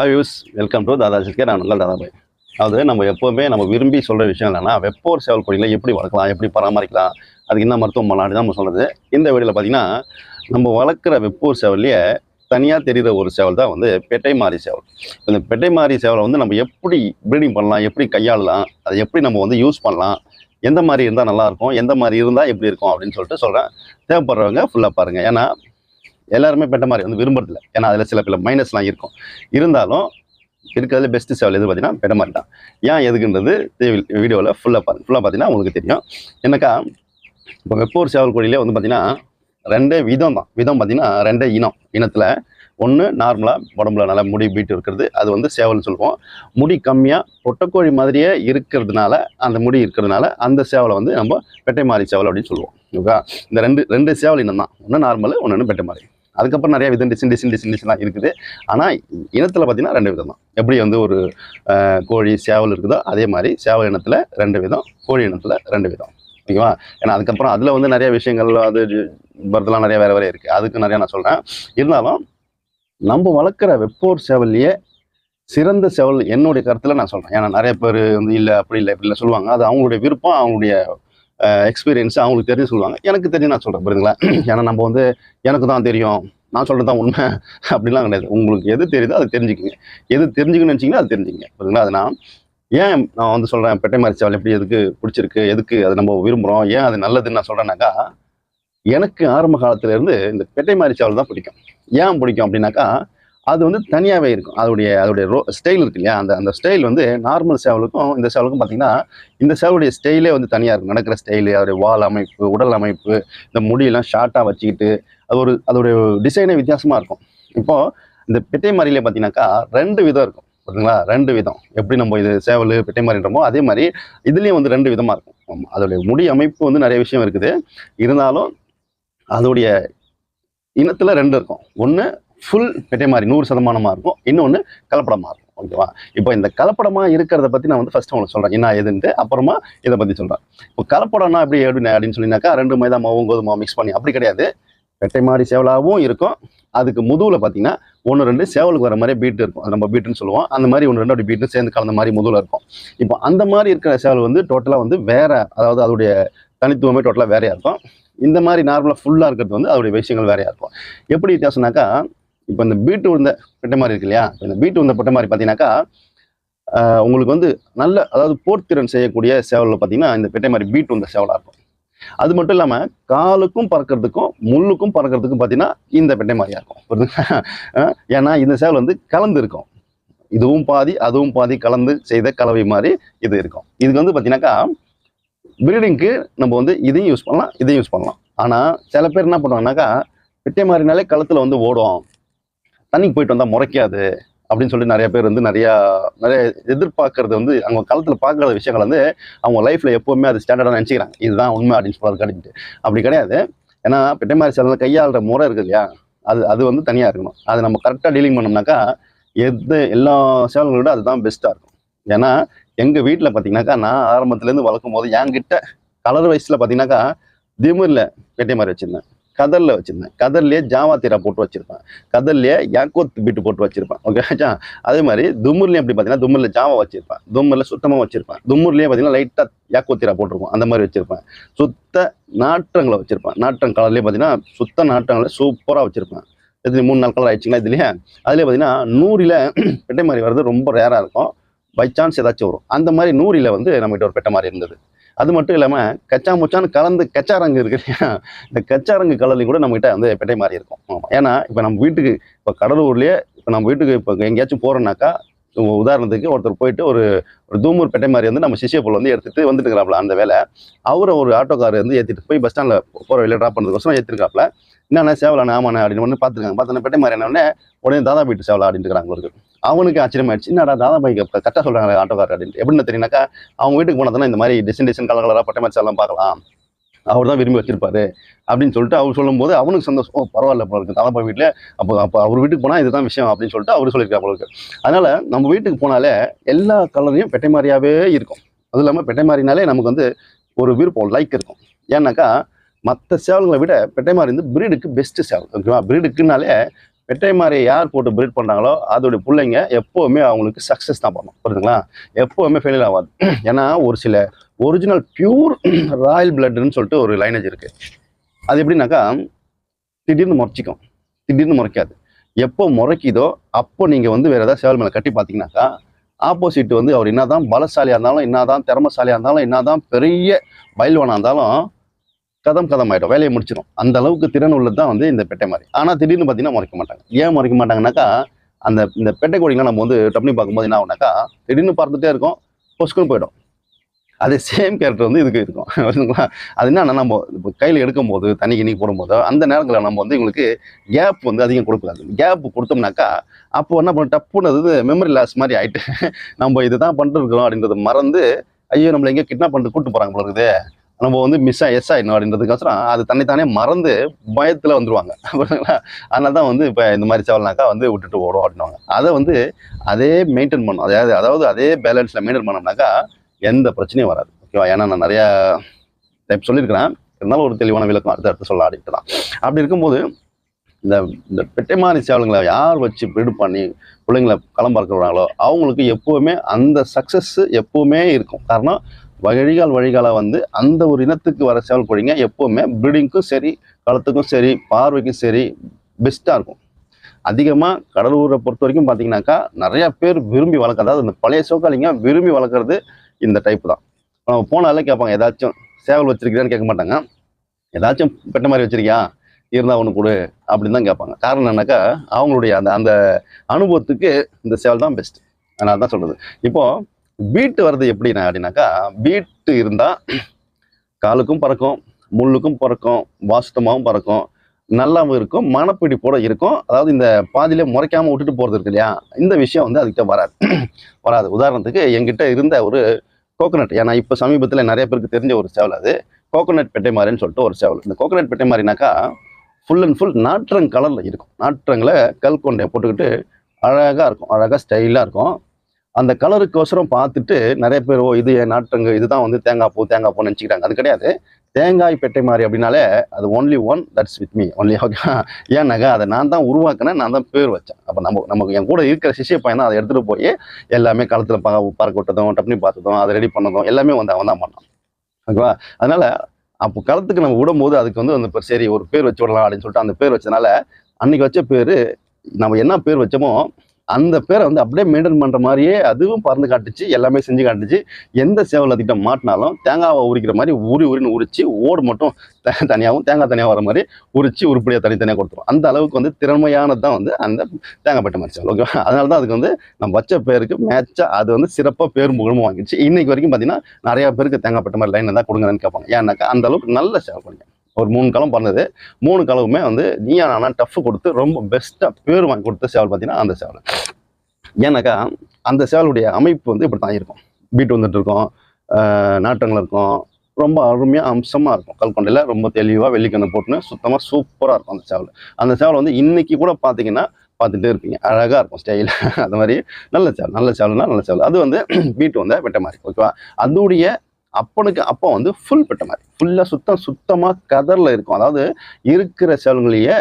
Hi use welcome to தாதா சிக்கே நான் உங்கள் தாதாபாய் அதாவது நம்ம எப்போவுமே நம்ம விரும்பி சொல்கிற விஷயம் என்னென்னா வெப்போர் சேவல் கொடிகளை எப்படி வளர்க்கலாம் எப்படி பராமரிக்கலாம் அதுக்கு என்ன மருத்துவம் பண்ணலாம் தான் நம்ம சொல்கிறது இந்த வீடியோவில் பார்த்தீங்கன்னா நம்ம வளர்க்குற வெப்போர் சேவல்லையே தனியாக தெரிகிற ஒரு சேவல் தான் வந்து பெட்டை மாறி சேவல். இந்த பெட்டை மாறி சேவலை வந்து நம்ம எப்படி ப்ரீடிங் பண்ணலாம் எப்படி கையாளலாம் அதை எப்படி நம்ம வந்து யூஸ் பண்ணலாம் எந்த மாதிரி இருந்தால் நல்லாயிருக்கும் எந்த மாதிரி இருந்தால் எப்படி இருக்கும் அப்படின்னு சொல்லிட்டு சொல்கிறேன் தேவைப்படுறவங்க ஃபுல்லாக பாருங்கள் ஏன்னா எல்லாருமே பெட்ட மாதிரி வந்து விரும்புறதில்ல. ஏன்னா அதில் சில பல மைனஸ்லாம் இருக்கும். இருந்தாலும் இருக்கிறதுல பெஸ்ட் சேவல் எது பார்த்தீங்கன்னா பெட்ட மாதிரி தான். ஏன் எதுக்குன்றது வீடியோவில் ஃபுல்லாக பாருங்க ஃபுல்லாக பார்த்தீங்கன்னா உங்களுக்கு தெரியும். என்னக்கா இப்போ வெப்போர் சேவல் கோழிலே வந்து பார்த்தீங்கன்னா ரெண்டே விதம் தான். விதம் பார்த்தீங்கன்னா ரெண்டே இனம். இனத்தில் ஒன்று நார்மலாக உடம்புல நல்லா முடி பீட்டு இருக்கிறது. அது வந்து சேவல்னு சொல்லுவோம். முடி கம்மியாக பொட்டக்கோழி மாதிரியே இருக்கிறதுனால அந்த முடி இருக்கிறதுனால அந்த சேவலை வந்து நம்ம பெட்டை மாறி சேவல் அப்படின்னு சொல்லுவோம். ஓகே இந்த ரெண்டு ரெண்டு சேவல் இனம் தான் ஒன்று நார்மல் ஒன்று பெட்டை மாறி. அதுக்கப்புறம் நிறைய விதம் டிசைன் டிசைன் டிசைன் டிசைன்லாம் இருக்குது. ஆனால் இனத்தில் பார்த்தீங்கன்னா ரெண்டு விதம் தான் எப்படி வந்து ஒரு கோழி சேவல் இருக்குதோ அதே மாதிரி சேவல் இனத்தில் ரெண்டு விதம் கோழி இனத்தில் ரெண்டு விதம். ஓகேவா? ஏன்னா அதுக்கப்புறம் அதில் வந்து நிறைய விஷயங்கள் அது பர்தெல்லாம் நிறைய வேறு வேறு இருக்குது அதுக்கு நிறையா நான் சொல்கிறேன் இருந்தாலும் நம்ம வளர்க்குற வெப்போர் சேவல்லையே சிறந்த சேவல் என்னுடைய கருத்தில் நான் சொல்கிறேன் ஏன்னா நிறைய பேர் வந்து இல்லை அப்படி இல்லை இப்படி இல்லை சொல்லுவாங்க. அது அவங்களுடைய விருப்பம் அவங்களுடைய எக்ஸ்பீரியன்ஸ் அவங்களுக்கு தெரிஞ்சு சொல்லுவாங்க. எனக்கு தெரிஞ்சு நான் சொல்கிறேன் புரியுதுங்களா? ஏன்னா நம்ம வந்து எனக்கு தான் தெரியும் நான் சொல்கிறது தான் உண்மை அப்படிலாம் கிடையாது. உங்களுக்கு எது தெரியுதோ அது தெரிஞ்சுக்கங்க. எது தெரிஞ்சுக்கணும்னு நினச்சிங்கன்னா அது தெரிஞ்சுக்கங்க புரியுதுங்களா? அது நான் ஏன் நான் வந்து சொல்கிறேன் பெட்டை மாதிரி சேவல் எப்படி எதுக்கு பிடிச்சிருக்கு எதுக்கு அது நம்ம விரும்புகிறோம் ஏன் அது நல்லதுன்னு நான் சொல்கிறேன்னாக்கா எனக்கு ஆரம்ப காலத்துலேருந்து இந்த பெட்டை மாதிரி சேவல் தான் பிடிக்கும். ஏன் பிடிக்கும் அப்படின்னாக்கா அது வந்து தனியாகவே இருக்கும். அதோடைய அதோடைய ரோ ஸ்டைல் இருக்கு இல்லையா? அந்த அந்த ஸ்டைல் வந்து நார்மல் சேவலுக்கும் இந்த சேவலுக்கும் பார்த்தீங்கன்னா இந்த சேவலுடைய ஸ்டைலே வந்து தனியாக இருக்கும். நடக்கிற ஸ்டைலு அதோடைய வால் அமைப்பு உடல் அமைப்பு இந்த முடியெல்லாம் ஷார்ட்டாக வச்சுக்கிட்டு அது ஒரு அதோடைய டிசைனே வித்தியாசமாக இருக்கும். இப்போது இந்த பெட்டை மாறியில் பார்த்தீங்கன்னாக்கா ரெண்டு விதம் இருக்கும். பார்த்தீங்களா ரெண்டு விதம். எப்படி நம்ம இது சேவல் பெட்டை மாதிரின்றமோ அதே மாதிரி இதுலேயும் வந்து ரெண்டு விதமாக இருக்கும். அதோடைய முடி அமைப்பு வந்து நிறைய விஷயம் இருக்குது. இருந்தாலும் அதோடைய இனத்தில் ரெண்டு இருக்கும். ஒன்று ஃபுல் பெட்டை மாதிரி நூறு சதமானமாக இருக்கும். இன்னொன்று கலப்படமாக இருக்கும். ஓகேவா இப்போ இந்த கலப்படமாக இருக்கிறத பற்றி நான் வந்து ஃபஸ்ட்டு உங்களுக்கு சொல்கிறேன் என்ன எதுன்ட்டு அப்புறமா இதை பற்றி சொல்கிறேன் இப்போ கலப்படம்னா எப்படி எப்படி அப்படின்னு சொல்லினாக்கா ரெண்டு மைதா மாவும் கோதுமா மிக்ஸ் பண்ணி அப்படி கிடையாது. பெட்டை மாதிரி சேவலாகவும் இருக்கும். அதுக்கு முதுவில் பார்த்தீங்கன்னா ஒன்று ரெண்டு சேவலுக்கு வர மாதிரி பீட் இருக்கும். அது நம்ம பீட்டுன்னு சொல்லுவோம். அந்த மாதிரி ஒன்று ரெண்டு அப்படி பீட்டு சேர்ந்து கலந்த மாதிரி முதுவில் இருக்கும். இப்போ அந்த மாதிரி இருக்கிற சேவல் வந்து டோட்டலாக வந்து வேற அதாவது அதோடைய தனித்துவமே டோட்டலாக வேறையாக இருக்கும். இந்த மாதிரி நார்மலாக ஃபுல்லாக இருக்கிறது வந்து அதோடைய விஷயங்கள் வேறையாக இருக்கும். எப்படி வித்தியாசம்னாக்கா இப்போ இந்த பீட்டு உந்த பெட்டை மாதிரி இருக்கு இல்லையா? இந்த பீட்டு உந்த பெட்டை மாதிரி பார்த்தீங்கன்னாக்கா உங்களுக்கு வந்து நல்ல அதாவது போர்த்திறன் செய்யக்கூடிய சேவலில் பார்த்தீங்கன்னா இந்த பெட்டை மாதிரி பீட்டு உந்த சேவலாக இருக்கும். அது மட்டும் இல்லாமல் காலுக்கும் பறக்கிறதுக்கும் முள்ளுக்கும் பறக்கிறதுக்கும் பார்த்தீங்கன்னா இந்த பெட்டை மாதிரியாக இருக்கும். புரியுதுங்களா ஏன்னா இந்த சேவல் வந்து கலந்து இருக்கும். இதுவும் பாதி அதுவும் பாதி கலந்து செய்த கலவை மாதிரி இது இருக்கும். இதுக்கு வந்து பார்த்தீங்கன்னாக்கா ப்ரீடிங்க்கு நம்ம வந்து இதையும் யூஸ் பண்ணலாம் இதையும் யூஸ் பண்ணலாம். ஆனால் சில பேர் என்ன பண்ணுவாங்கனாக்கா பெட்டை மாதிரினாலே களத்தில் வந்து ஓடும். தண்ணிக்கு போயிட்டு வந்தால் முறைக்காது அப்படின்னு சொல்லி நிறைய பேர் வந்து நிறையா நிறைய எதிர்பார்க்கறது வந்து அவங்க காலத்தில் பார்க்குற விஷயங்கள் வந்து அவங்க லைஃப்பில் எப்போவுமே அது ஸ்டாண்டர்டாக நினச்சிக்கிறாங்க. இதுதான் உண்மை அப்படின்னு சொல்கிறது அப்படின்ட்டு அப்படி கிடையாது. ஏன்னா பெட்டை மாதிரி சில கையாளுற முறை இருக்குது இல்லையா? அது அது வந்து தனியாக இருக்கணும். அது நம்ம கரெக்டாக டீலிங் பண்ணோம்னாக்கா எது எல்லா சேவல்களை விட அதுதான் பெஸ்ட்டாக இருக்கும். ஏன்னா எங்கள் வீட்டில் பார்த்தீங்கன்னாக்கா நான் ஆரம்பத்துலேருந்து வளர்க்கும் போது என்கிட்ட கலர் வயசில் பார்த்தீங்கன்னாக்கா திமிரில் பெட்டை மாதிரி வச்சுருந்தேன். கதரில் வச்சுருந்தேன். கதர்லேயே ஜாவா போட்டு வச்சுருப்பேன். கதர்லேயே யாக்கோத் பீட்டு போட்டு வச்சுருப்பேன். ஓகே அதே மாதிரி தும்முர்லேயும் எப்படி பார்த்தீங்கன்னா தும்முரில் ஜாவா வச்சுருப்பேன். தும்முரில் சுத்தமாக வச்சுருப்பேன். தும்முர்லேயே பார்த்தீங்கன்னா லைட்டாக யாக்கோத்தீரா போட்டிருப்போம் அந்த மாதிரி வச்சுருப்பேன். சுத்த நாற்றங்களை வச்சுருப்பேன். நாற்றங் கலர்லேயே பார்த்தீங்கன்னா சுத்த நாற்றங்களை சூப்பராக வச்சுருப்பேன். இது மூணு நாள் கலர் ஆயிடுச்சுங்களா இதுலேயே? அதுலேயே பார்த்தீங்கன்னா நூறில் பெட்டை மாதிரி வர்றது ரொம்ப ரேராக இருக்கும். பை சான்ஸ் ஏதாச்சும் வரும். அந்த மாதிரி நூறில் வந்து நம்மகிட்ட ஒரு பெட்டை மாதிரி இருந்தது. அது மட்டும் இல்லாமல் கச்சா முச்சான்னு கலந்து கச்சாரங்கு இருக்கு இல்லையா? இந்த கச்சாரங்கு கலர்லையும் கூட நம்மகிட்ட வந்து பெட்டை மாதிரி இருக்கும். ஆமாம் ஏன்னா இப்போ நம்ம வீட்டுக்கு இப்போ கடலூர்லேயே இப்போ நம்ம வீட்டுக்கு இப்போ எங்கேயாச்சும் போகிறோம்னாக்கா உதாரணத்துக்கு ஒருத்தர் போயிட்டு ஒரு ஒரு தூமூர் பெட்டை மாதிரி வந்து நம்ம சிஷியப்பூல் வந்து எடுத்துகிட்டு வந்துட்டு இருக்கிறாப்ல அந்த வேலை. அவரை ஒரு ஆட்டோக்கார் வந்து ஏற்றிட்டு போய் பஸ் ஸ்டாண்டில் போகிற வெளியே ட்ராப் பண்ணுறதுக்கோசரம் ஏற்றிருக்காப்ல என்னண்ணா சேவலாண்ணா ஆமாண்ணா அப்படின்னு ஒன்று பார்த்துருக்காங்க பார்த்தோன்னா பெட்டை மாதிரி என்ன உடனே தாதா வீட்டு சேவலா அப்படின்னு இருக்கிறாங்க அவருக்கு அவனுக்கு ஆச்சரியமாயிடுச்சு. என்னடா தாதா பைக்கு கரெக்டாக சொல்கிறாங்க ஆட்டோக்கார் அப்படின்ட்டு. எப்படின்னு தெரியுனாக்கா அவங்க வீட்டுக்கு போனதுன்னா இந்த மாதிரி டிசைன் டிசைன் கலர் கலராக பட்டை மாதிரி சேவலாம் பார்க்கலாம். அவர் தான் விரும்பி வச்சிருப்பாரு அப்படின்னு சொல்லிட்டு அவர் சொல்லும்போது அவனுக்கு சந்தோஷம். ஓ பரவாயில்ல போல இருக்கு. தாதாப்பா வீட்டில் அப்போ அப்போ அவர் வீட்டுக்கு போனால் இதுதான் விஷயம் அப்படின்னு சொல்லிட்டு அவர் சொல்லியிருக்காரு போல இருக்கு. அதனால நம்ம வீட்டுக்கு போனாலே எல்லா கலரையும் பெட்டை மாதிரியாகவே இருக்கும். அதுவும் இல்லாமல் பெட்டை மாறினாலே நமக்கு வந்து ஒரு விருப்பம் லைக் இருக்கும். ஏன்னாக்கா மற்ற சேவல்களை விட பெட்டை மாறி வந்து பிரீடுக்கு பெஸ்ட்டு சேவல். ஓகேவா? பிரீடுக்குனாலே பெட்டை மாறியை யார் போட்டு பிரீட் பண்ணுறாங்களோ அதோடைய பிள்ளைங்க எப்போவுமே அவங்களுக்கு சக்ஸஸ் தான் பண்ணும். புரியுதுங்களா? எப்போவுமே ஃபெயிலியர் ஆகாது. ஏன்னா ஒரு சில ஒரிஜினல் பியூர் ராயல் பிளட்னு சொல்லிட்டு ஒரு லைனேஜ் இருக்குது அது எப்படின்னாக்கா திடீர்னு முறைச்சிக்கும். திடீர்னு முறைக்காது. எப்போ முறைக்குதோ அப்போ நீங்கள் வந்து வேறு ஏதாவது சேவல் மேலே கட்டி பார்த்தீங்கன்னாக்கா ஆப்போசிட் வந்து அவர் என்னதான் பலசாலியாக இருந்தாலும் என்னதான் திறமசாலியாக இருந்தாலும் என்னதான் பெரிய பயில்வானாக இருந்தாலும் கதம் கதம் ஆகிடும் வேலையை முடிச்சிடும் அந்த அளவுக்கு திறன் உள்ளது தான் வந்து இந்த பெட்டை மாதிரி. ஆனால் திடீர்னு பார்த்தீங்கன்னா முறைக்க மாட்டாங்க. ஏன் முறைக்க மாட்டாங்கனாக்கா அந்த இந்த பெட்டை கோழிங்களாம் நம்ம வந்து டப்னி பார்க்கும்போது என்ன ஆகுனாக்கா திடீர்னு பார்த்துட்டே இருக்கும் பொஸ்கும் போயிடும். அதே சேம் கேரக்டர் வந்து இதுக்கு இருக்கும். புரியுதுங்களா அது என்னன்னா நம்ம இப்போ கையில் எடுக்கும்போது தண்ணி கிண்ணி போடும்போதோ அந்த நேரங்களில் நம்ம வந்து இவங்களுக்கு கேப் வந்து அதிகம் கொடுக்கூடாது கேப் கொடுத்தோம்னாக்கா அப்போ என்ன பண்ண டப்புன்னு அது மெமரி லாஸ் மாதிரி ஆகிட்டு நம்ம இதுதான் பண்ணிட்டு இருக்கிறோம் அப்படின்றத மறந்து ஐயோ நம்மளை எங்கேயோ கிட்னாப் பண்ணிட்டு கூட்டு போகிறாங்க போல இருக்குது. நம்ம வந்து மிஸ் ஆகி எஸ் ஆயிடணும் அப்படின்றதுக்கோசரம் அது தன்னைத்தானே மறந்து பயத்தில் வந்துடுவாங்க புரியுதுங்களா அதனால தான் வந்து இப்போ இந்த மாதிரி செவல்னாக்கா வந்து விட்டுட்டு ஓடும் அப்படின்வாங்க அதை வந்து அதே மெயின்டைன் பண்ணணும் அதாவது அதாவது அதே பேலன்ஸில் மெயின்டைன் பண்ணோம்னாக்கா எந்த பிரச்சனையும் வராது. ஓகேவா ஏன்னா நான் நிறையா டைப் சொல்லியிருக்கிறேன். இருந்தாலும் ஒரு தெளிவான விளக்கம் அடுத்து அடுத்து சொல்ல ஆடிட்டு தான். அப்படி இருக்கும்போது இந்த இந்த பெட்டைமாரி சேவலுங்களை யார் வச்சு ப்ரீடு பண்ணி பிள்ளைங்களை களம் பார்க்குறாங்களோ அவங்களுக்கு எப்போவுமே அந்த சக்ஸஸ்ஸு எப்போவுமே இருக்கும். காரணம் வழிகால் வழிகால வந்து அந்த ஒரு இனத்துக்கு வர சேவல் கோழிங்க எப்போவுமே ப்ரீடிங்க்கும் சரி களத்துக்கும் சரி பார்வைக்கும் சரி பெஸ்ட்டாக இருக்கும். அதிகமாக கடலூரை பொறுத்த வரைக்கும் பார்த்தீங்கன்னாக்கா நிறையா பேர் விரும்பி வளர்க்க அதாவது இந்த பழைய சோக்காளிங்க விரும்பி வளர்க்குறது இந்த டைப் தான். நம்ம போனாலே கேட்பாங்க ஏதாச்சும் சேவல் வச்சிருக்கிறியான்னு கேட்க மாட்டாங்க. ஏதாச்சும் பெட்ட மாதிரி வச்சிருக்கியா? இருந்தால் ஒன்று கொடு அப்படின்னு தான் கேட்பாங்க. காரணம் என்னன்னாக்கா அவங்களுடைய அந்த அந்த அனுபவத்துக்கு இந்த சேவல் தான் பெஸ்ட் அதனால தான் சொல்கிறது இப்போது பீட்டு வர்றது எப்படின்னா அப்படின்னாக்கா பீட்டு இருந்தால் காலுக்கும் பறக்கும் முள்ளுக்கும் பறக்கும் வாசுத்தமாகவும் பறக்கும் நல்லாவும் இருக்கும் மனப்பிடிப்போட இருக்கும். அதாவது இந்த பாதியிலே முறைக்காமல் விட்டுட்டு போகிறது இருக்கு இல்லையா? இந்த விஷயம் வந்து அதுக்கிட்ட வராது. வராது. உதாரணத்துக்கு எங்கிட்ட இருந்த ஒரு கோகனட் ஏன்னா இப்போ சமீபத்தில் நிறைய பேருக்கு தெரிஞ்ச ஒரு சேவல் அது. கோகனட் பெட்டை மாதிரின்னு சொல்லிட்டு ஒரு சேவல். இந்த கோகனட் பெட்டை மாதிரினாக்கா ஃபுல் அண்ட் ஃபுல் நாற்றங் கலரில் இருக்கும். நாற்றங்களை கல் கொண்டை போட்டுக்கிட்டு அழகாக இருக்கும். அழகாக ஸ்டைலாக இருக்கும். அந்த கலருக்கோசரம் பார்த்துட்டு நிறைய பேர் ஓ இது என் நாற்றங்கு. இதுதான் வந்து தேங்காய் பூ தேங்காய் பூ நினச்சிக்கிறாங்க. அது கிடையாது. தேங்காய் பெட்டை மாறி அப்படின்னாலே அது only one that's with me only okay ஏன்னாக்கா அதை நான் தான் உருவாக்கினேன் நான் தான் பேர் வச்சேன். அப்போ நம்ம நமக்கு என் கூட இருக்கிற சிஷிய பையன் தான் அதை எடுத்துகிட்டு போய் எல்லாமே களத்தில் ப பறக்க விட்டதும் டப்னி பார்த்ததும் அதை ரெடி பண்ணதும் எல்லாமே வந்து அவன் தான் பண்ணான். ஓகேவா அதனால் அப்போ களத்துக்கு நம்ம விடும்போது அதுக்கு வந்து அந்த சரி ஒரு பேர் வச்சு விடலாம் அப்படின்னு சொல்லிட்டு அந்த பேர் வச்சதுனால அன்னைக்கு வச்ச பேர் நம்ம என்ன பேர் வச்சோமோ அந்த பேரை வந்து அப்படியே மெயின்டைன் பண்ணுற மாதிரியே அதுவும் பறந்து காட்டுச்சு எல்லாமே செஞ்சு காட்டுச்சு. எந்த சேவல் அதுக்கிட்ட மாட்டினாலும் தேங்காவை உரிக்கிற மாதிரி உரி உரின்னு உரிச்சு ஓடு மட்டும் தனியாகவும் தேங்காய் தனியாக வர மாதிரி உரிச்சு உருப்படியாக தனித்தனியாக கொடுத்துரும். அந்த அளவுக்கு வந்து திறமையானது தான் வந்து அந்த தேங்காய் பட்டை மாதிரி சேவல் ஓகேவா அதனால தான் அதுக்கு வந்து நம்ம வச்ச பேருக்கு மேட்சாக அது வந்து சிறப்பாக பேர் முகமும் வாங்கிடுச்சு. இன்னைக்கு வரைக்கும் பார்த்தீங்கன்னா நிறையா பேருக்கு தேங்காய் பட்டை மாதிரி லைன் தான் கொடுங்கன்னு கேட்பாங்க ஏன்னாக்கா அந்த அளவுக்கு நல்ல சேவை பண்ணுங்க ஒரு மூணு களம் பண்ணது. மூணு களவுமே வந்து நீயா நானா டஃப் கொடுத்து ரொம்ப பெஸ்ட்டாக பேர் வாங்கி கொடுத்த சேவல் பார்த்தீங்கன்னா அந்த சேவல். ஏன்னாக்கா அந்த சேவலுடைய அமைப்பு வந்து இப்படி தான் இருக்கும். பீட் வந்துட்டு இருக்கும் நாட்டங்கள் இருக்கும் ரொம்ப அருமையாக அம்சமாக இருக்கும். கல்கொண்டையில் ரொம்ப தெளிவாக வெள்ளிக்கண்ணு போட்டுன்னு சுத்தமாக சூப்பராக இருக்கும் அந்த சேவல். அந்த சேவல் வந்து இன்றைக்கி கூட பார்த்தீங்கன்னா பார்த்துட்டே இருப்பீங்க. அழகாக இருக்கும் ஸ்டைல் அந்த மாதிரி நல்ல சேவல் நல்ல சேவல்னா நல்ல சேவல். அது வந்து பீட்டு வந்து வெட்ட மாதிரி ஓகேவா அதோடைய அப்பனுக்கு அப்போ வந்து ஃபுல் பெட்ட மாதிரி. ஃபுல்லாக சுத்தம் சுத்தமாக கதரில் இருக்கும். அதாவது இருக்கிற சேவல்களையே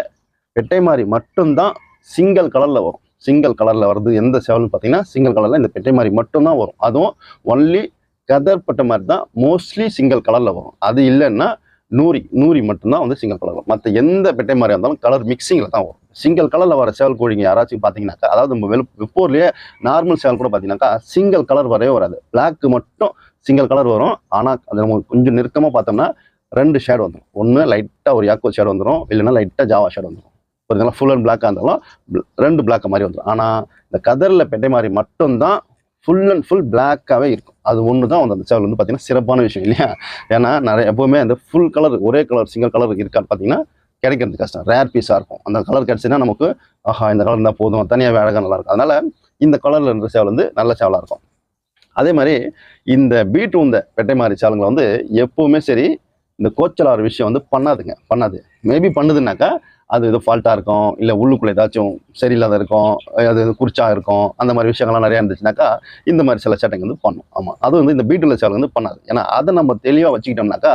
பெட்டை மாதிரி மட்டும்தான் சிங்கிள் கலரில் வரும். சிங்கிள் கலரில் வருது எந்த சேவல்னு பார்த்தீங்கன்னா சிங்கிள் கலரில் இந்த பெட்டை மாதிரி மட்டும்தான் வரும். அதுவும் ஒன்லி கதர் பெட்டை மாதிரி தான் மோஸ்ட்லி சிங்கிள் கலரில் வரும். அது இல்லைன்னா நூறி நூறி மட்டும்தான் வந்து சிங்கிள் கலர் வரும். மற்ற எந்த பெட்டை மாதிரி இருந்தாலும் கலர் மிக்சிங்கில் தான் வரும். சிங்கிள் கலரில் வர சேவல் கோழிங்க யாராச்சும் பார்த்தீங்கன்னாக்கா அதாவது நம்ம வெளு வெப்போர்லேயே நார்மல் சேவல் கூட பார்த்தீங்கன்னாக்கா சிங்கிள் கலர் வரவே வராது. பிளாக் மட்டும் சிங்கிள் கலர் வரும். ஆனால் அது நம்ம கொஞ்சம் நெருக்கமாக பார்த்தோம்னா ரெண்டு ஷேட் வந்துடும் ஒன்று லைட்டாக ஒரு யாக்கோ ஷேட் வந்துடும் இல்லைன்னா லைட்டாக ஜாவா ஷேட் வந்துடும் புரியுதுங்களா? ஃபுல் அண்ட் பிளாக்காக இருந்தாலும் ரெண்டு பிளாக் மாதிரி வந்துடும் ஆனால் இந்த கதரில் பெட்டை மாதிரி மட்டும்தான் ஃபுல் அண்ட் ஃபுல் பிளாக்காகவே இருக்கும். அது ஒன்று தான் வந்து அந்த சேவல் வந்து பார்த்தீங்கன்னா சிறப்பான விஷயம் இல்லையா? ஏன்னா நிறைய எப்போவுமே அந்த ஃபுல் கலர் ஒரே கலர் சிங்கிள் கலர் இருக்கான்னு பார்த்தீங்கன்னா கிடைக்கிறது கஷ்டம். ரேர் பீஸாக இருக்கும். அந்த கலர் கிடச்சுன்னா நமக்கு ஆஹா இந்த கலர் இருந்தால் போதும். தனியாக அழகாக நல்லாயிருக்கும் அதனால் அதனால இந்த கலரில் இருந்த சேவல் வந்து நல்ல சேவலாக இருக்கும். அதே மாதிரி இந்த பீட் உந்த பெட்டை மாதிரி வந்து எப்பவுமே சரி இந்த கோச்சலார் விஷயம் வந்து பண்ணாதுங்க பண்ணாது. மேபி பண்ணுதுன்னாக்கா அது ஏதோ ஃபால்ட்டாக இருக்கும் இல்லை உள்ளுக்குள்ளே ஏதாச்சும் சரியில்லாத இருக்கும் அது குறிச்சாக இருக்கும் அந்த மாதிரி விஷயங்கள்லாம் நிறையா இருந்துச்சுனாக்கா இந்த மாதிரி சில சேட்டைங்க வந்து பண்ணும். ஆமாம் அது வந்து இந்த பீட்டுள்ள சேவல் வந்து பண்ணாது. ஏன்னா அதை நம்ம தெளிவாக வச்சுக்கிட்டோம்னாக்கா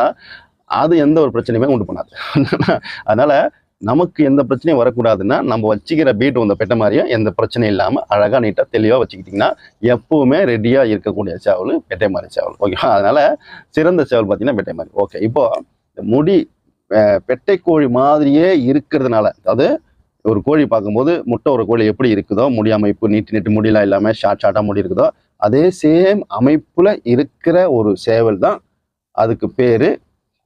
அது எந்த ஒரு பிரச்சனையுமே உண்டு பண்ணாது. அதனால் நமக்கு எந்த பிரச்சனையும் வரக்கூடாதுன்னா நம்ம வச்சுக்கிற பீட் வந்த பெட்ட மாதிரியும் எந்த பிரச்சனையும் இல்லாமல் அழகாக நீட்டாக தெளிவாக வச்சுக்கிட்டிங்கன்னா எப்பவுமே ரெடியாக இருக்கக்கூடிய சேவல் பெட்டை மாதிரி சேவல். ஓகேவா அதனால் சிறந்த சேவல் பார்த்தீங்கன்னா பெட்டை மாதிரி. ஓகே இப்போ முடி பெட்டை கோழி மாதிரியே இருக்கிறதுனால அதாவது ஒரு கோழி பார்க்கும்போது முட்டை ஒரு கோழி எப்படி இருக்குதோ முடி அமைப்பு நீட்டு நீட்டு முடியெலாம் இல்லாமல் ஷார்ட் ஷார்ட்டாக முடி இருக்குதோ அதே சேம் அமைப்பில் இருக்கிற ஒரு சேவல் தான் அதுக்கு பேர்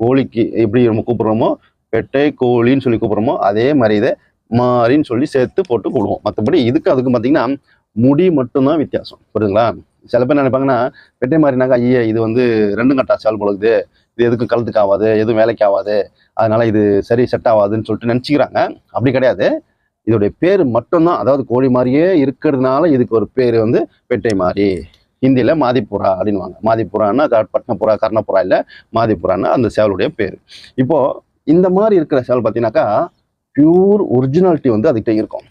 கோழிக்கு எப்படி நம்ம கூப்பிட்றோமோ பெட்டை கோழின்னு சொல்லி கூப்பிடுறோமோ அதே மாதிரி இதை மாறின்னு சொல்லி சேர்த்து போட்டு கூடுவோம் மற்றபடி இதுக்கு அதுக்கு பார்த்தீங்கன்னா முடி மட்டும்தான் வித்தியாசம். புரியுதுங்களா? சில பேர் நினைப்பாங்கன்னா பெட்டை மாறினாக்கா ஐயா இது வந்து ரெண்டு கட்டா சால் பொழுது இது எதுக்கும் கழுத்துக்கு ஆகாது எதுவும் வேலைக்கு ஆகாது அதனால இது சரி செட் ஆகாதுன்னு சொல்லிட்டு நினச்சிக்கிறாங்க. அப்படி கிடையாது. இதோடைய பேர் மட்டும்தான். அதாவது கோழி மாதிரியே இருக்கிறதுனால இதுக்கு ஒரு பேர் வந்து பெட்டை மாறி. ஹிந்தியில் மாதிப்புறா அப்படின்வாங்க மாதிப்புறான்னா க- பட்னப்புறா கர்ணப்புறா இல்லை மாதிப்புறான்னா அந்த சேவலுடைய பேர். இப்போது இந்த மாதிரி இருக்கிற சேவல் பார்த்தீங்கன்னாக்கா பியூர் ஒரிஜினாலிட்டி வந்து அதுகிட்ட இருக்கும்.